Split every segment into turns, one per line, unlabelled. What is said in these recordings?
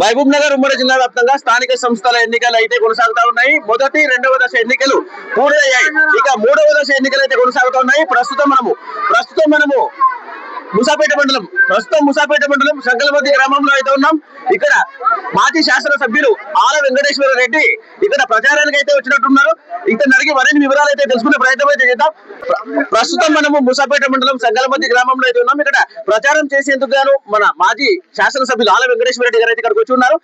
మహబూబ్ నగర్ ఉమ్మడి జిల్లా వ్యాప్తంగా స్థానిక సంస్థల ఎన్నికలు అయితే కొనసాగుతా ఉన్నాయి. మొదటి రెండవ దశ ఎన్నికలు పూర్తయ్యాయి. ఇక మూడవ దశ ఎన్నికలు అయితే కొనసాగుతా ఉన్నాయి. ప్రస్తుతం మనము ప్రస్తుతం మనము ముసాపేట మండలం ప్రస్తుతం ముసాపేట మండలం శంకలమతి గ్రామంలో అయితే ఉన్నాం. ఇక్కడ మాజీ శాసనసభ్యులు ఆల వెంకటేశ్వర రెడ్డి ఇక్కడ ప్రచారానికి అయితే వచ్చినట్టున్నారు. ఇతను అడిగి మరిన్ని వివరాలు అయితే తెలుసుకునే ప్రయత్నం అయితే చేద్దాం. ప్రస్తుతం మనము ముసాపేట మండలం సంకలపతి గ్రామంలో అయితే ఉన్నాం. ఇక్కడ ప్రచారం చేసేందుకు గాను మన మాజీ శాసనసభ్యులు ఆల వెంకటేశ్వర రెడ్డి గారు అయితే ఇక్కడికి వచ్చి ఉన్నారు.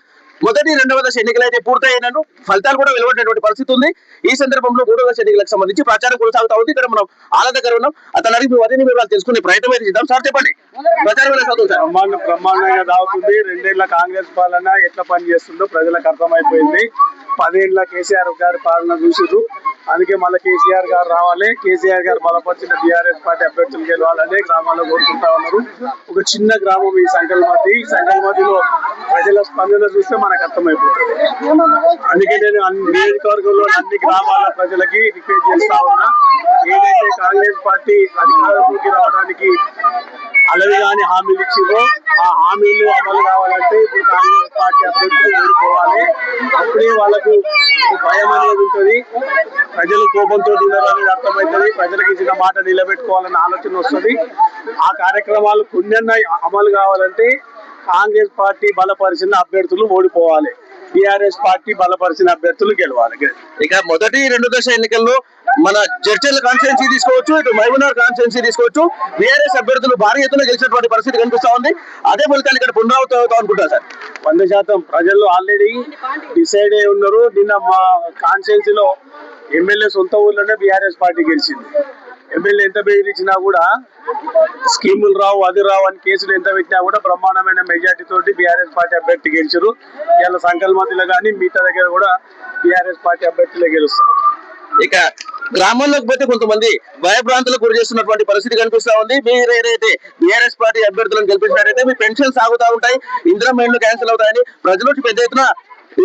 మొదటి రెండవ దశ ఎన్నికలు అయితే పూర్తయినాను ఫలితాలు కూడా వెలువడినటువంటి పరిస్థితి ఉంది. ఈ సందర్భంలో మూడవ దశ ఎన్నికలకు సంబంధించి ప్రచారం కొనసాగుతా ఉంది. ఇక్కడ మనం ఆల దగ్గర ఉన్నాం. అతను అడిగి మరిన్ని వివరాలు తెలుసుకునే ప్రయత్నం అయితే చేద్దాం. సార్ చెప్పండి. ప్రచారం
బ్రహ్మాండ బ్రహ్మాండంగా దాగుతుంది రెండేళ్ళ కాంగ్రెస్ పాలన ఎట్లా పనిచేస్తుందో ప్రజలకు అర్థమైపోయింది. పదేళ్ళ కేసీఆర్ గారి పాలన చూసిర్రు. అందుకే మళ్ళీ కేసీఆర్ గారు రావాలి. కేసీఆర్ గారు బలపరిచిన బీఆర్ఎస్ పార్టీ అభ్యర్థులు గెలవాలని గ్రామాల్లో కోరుకుంటా ఉన్నారు. ఒక చిన్న గ్రామం ఈ సంకల్మతి. ఈ సంకల్మతిలో ప్రజల స్పందన చూస్తే మనకు అర్థమైపోతుంది. అందుకే నేను అన్ని నియోజకవర్గంలో అన్ని గ్రామాల ప్రజలకి రిక్వెస్ట్ చేస్తా ఉన్నా. ఏదైతే కాంగ్రెస్ పార్టీ అధికారంలోకి రావడానికి అలవి కాని హామీలు ఇచ్చిందో ఆ హామీలు అమలు కావాలంటే ఇప్పుడు కాంగ్రెస్ పార్టీ అభ్యర్థులు ఓడిపోవాలి. అప్పుడే వాళ్ళకు భయం అనేది ఉంటుంది. ప్రజలు కోపంతో ఉన్నారనేది అర్థమవుతుంది ప్రజలకు ఇచ్చిన మాట నిలబెట్టుకోవాలన్న ఆలోచన వస్తుంది. ఆ కార్యక్రమాలు కొన్ని అమలు కావాలంటే కాంగ్రెస్ పార్టీ బలపరిచిన అభ్యర్థులు ఓడిపోవాలి. టిఆర్ఎస్ పార్టీ బలపరిచిన అభ్యర్థులు గెలవాలి.
ఇక మొదటి రెండు దశ ఎన్నికల్లో మన చర్చల కాన్స్టిట్యున్సీ తీసుకోవచ్చు ఇటు మహబూబ్నగర్ కాన్స్టిట్యున్సీ తీసుకోవచ్చు. బీఆర్ఎస్ అభ్యర్థులు భారీ ఎత్తున గెలిచినటువంటి పరిస్థితి కనిపిస్తా ఉంది. అదే ఫలితాలు ఇక్కడ పునరావృతం అవుతాం అనుకుంటా సార్.
వంద శాతం ప్రజలు ఆల్రెడీ డిసైడ్ అయి ఉన్నారు. నిన్న మా కాన్స్టిట్యున్సీలో ఎమ్మెల్యే సొంత ఊర్లోనే బీఆర్ఎస్ పార్టీ గెలిచింది. ఎమ్మెల్యే ఎంత బెదిరించినా కూడా స్కీములు రావు అది రావు అని కేసులు ఎంత పెట్టినా కూడా బ్రహ్మాండమైన మెజార్టీ తోటి బీఆర్ఎస్ పార్టీ అభ్యర్థి గెలిచారు ఇలా సంకల్మతిలో కానీ మిగతా దగ్గర కూడా బీఆర్ఎస్ పార్టీ అభ్యర్థులే గెలుస్తారు.
ఇక గ్రామాల్లోకి పోతే కొంతమంది భయభ్రాంతులకు గురి చేస్తున్నటువంటి పరిస్థితి కనిపిస్తా ఉంది. మీరు ఏదైతే బీఆర్ఎస్ పార్టీ అభ్యర్థులను గెలిపించినారైతే మీ పెన్షన్ సాగుతా ఉంటాయి ఇందిరా మైండ్లు క్యాన్సిల్ అవుతాయని ప్రజల పెద్ద ఎత్తున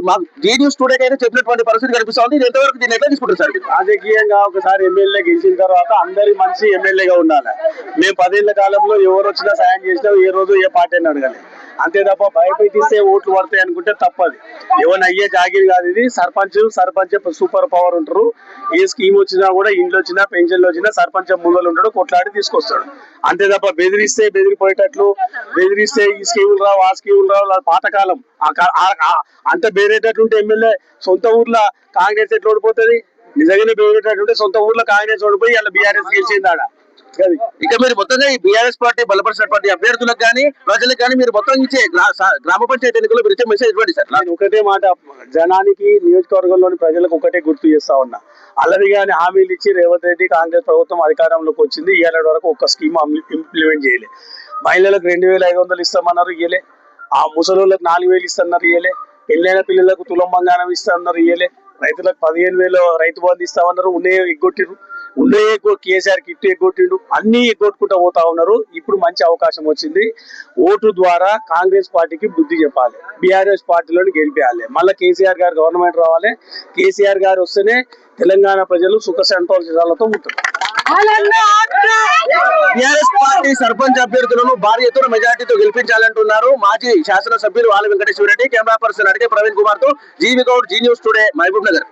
మా జేడీయూ స్టూడెంట్ అయితే చెప్పినటువంటి పరిస్థితి కనిపిస్తుంది. ఇది ఎంతవరకు దీన్ని ఎట్లా తీసుకుంటారు సార్?
రాజకీయంగా ఒకసారి ఎమ్మెల్యే గెలిచిన తర్వాత అందరి మనిషి ఎమ్మెల్యేగా ఉండాలి. మేము పదేళ్ళ కాలంలో ఎవరు వచ్చినా సాయం చేసినా ఏ రోజు ఏ పార్టీ అని అడగాలి. అంతే తప్ప భయపెట్టిస్తే ఓట్లు పడతాయి అనుకుంటే తప్పది. ఏమైనా అయ్యే జాగిరి కాదు ఇది. సర్పంచ్ సర్పంచ్ సూపర్ పవర్ ఉంటారు. ఏ స్కీమ్ వచ్చినా కూడా ఇంట్లో వచ్చినా పెన్షన్లు వచ్చినా సర్పంచ్ ముందలు ఉంటాడు కొట్లాడి తీసుకొస్తాడు. అంతే తప్ప బెదిరిస్తే బెదిరిపోయేటట్లు బెదిరిస్తే ఈ స్కీములు రావు ఆ స్కీములు రావు అది పాతకాలం. అంత బెదిరేటట్లుంటే ఎమ్మెల్యే సొంత ఊర్లో కాంగ్రెస్ ఎట్లా ఓడిపోతుంది? నిజంగానే బెదిరేటట్లుంటే సొంత ఊర్లో కాంగ్రెస్ ఓడిపోయి వాళ్ళ బీఆర్ఎస్ గెలిచింది ఆడ
ఇక మీరు మొత్తంగా ఈ బీఆర్ఎస్ పార్టీ బలపరిచినటువంటి అభ్యర్థులకు కానీ ప్రజలకు కానీ మీరు మొత్తం ఇచ్చే గ్రామ పంచాయతీ ఎన్నికల్లో మీరు ఇచ్చే మెసేజ్ ఇవ్వండి సార్.
నేను ఒకటే మాట జనానికి నియోజకవర్గంలోని ప్రజలకు ఒకటే గుర్తు చేస్తా ఉన్నా. అల్లరి గాని హామీలు ఇచ్చి రేవంత్ రెడ్డి కాంగ్రెస్ ప్రభుత్వం అధికారంలోకి వచ్చింది ఏడాది వరకు ఒక స్కీమ్ ఇంప్లిమెంట్ చేయలే. మహిళలకు రెండు వేల ఐదు వందలు ఇస్తామన్నారు ఇయ్యలే. ఆ ముసలోళ్ళకి నాలుగు వేలు ఇస్తున్నారు ఇయ్యలే. పెళ్ళైన పిల్లలకు తులం బంగారం ఇస్తామన్నారు ఇయ్యలే. రైతులకు పదిహేను వేలు రైతు బంధు ఇస్తామన్నారు ఉన్నాయో ఎగ్గొట్టిరు ఎగ్గొ కేసీఆర్ కిట్ ఎగ్గొట్టిండు. అన్ని ఎగ్గొట్టుకుంటూ పోతా ఉన్నారు. ఇప్పుడు మంచి అవకాశం వచ్చింది. ఓటు ద్వారా కాంగ్రెస్ పార్టీకి బుద్ధి చెప్పాలి. బీఆర్ఎస్ పార్టీలోని గెలిపేయాలి. మళ్ళీ కేసీఆర్ గారు గవర్నమెంట్ రావాలి. కేసీఆర్ గారు వస్తేనే తెలంగాణ ప్రజలు సుఖ సంతోషాలతో ఉంటారు.
టిఆర్ఎస్ పార్టీ సర్పంచ్ అభ్యర్థులను భారీ ఎత్తున మెజార్టీతో గెలిపించాలంటున్నారు. మాజీ శాసనసభ్యులు ఆల వెంకటేశ్వర రెడ్డి కెమెరా పర్సన్ అడిగే ప్రవీణ్ కుమార్తో జీవి Goud G news today Mahabub Nagar.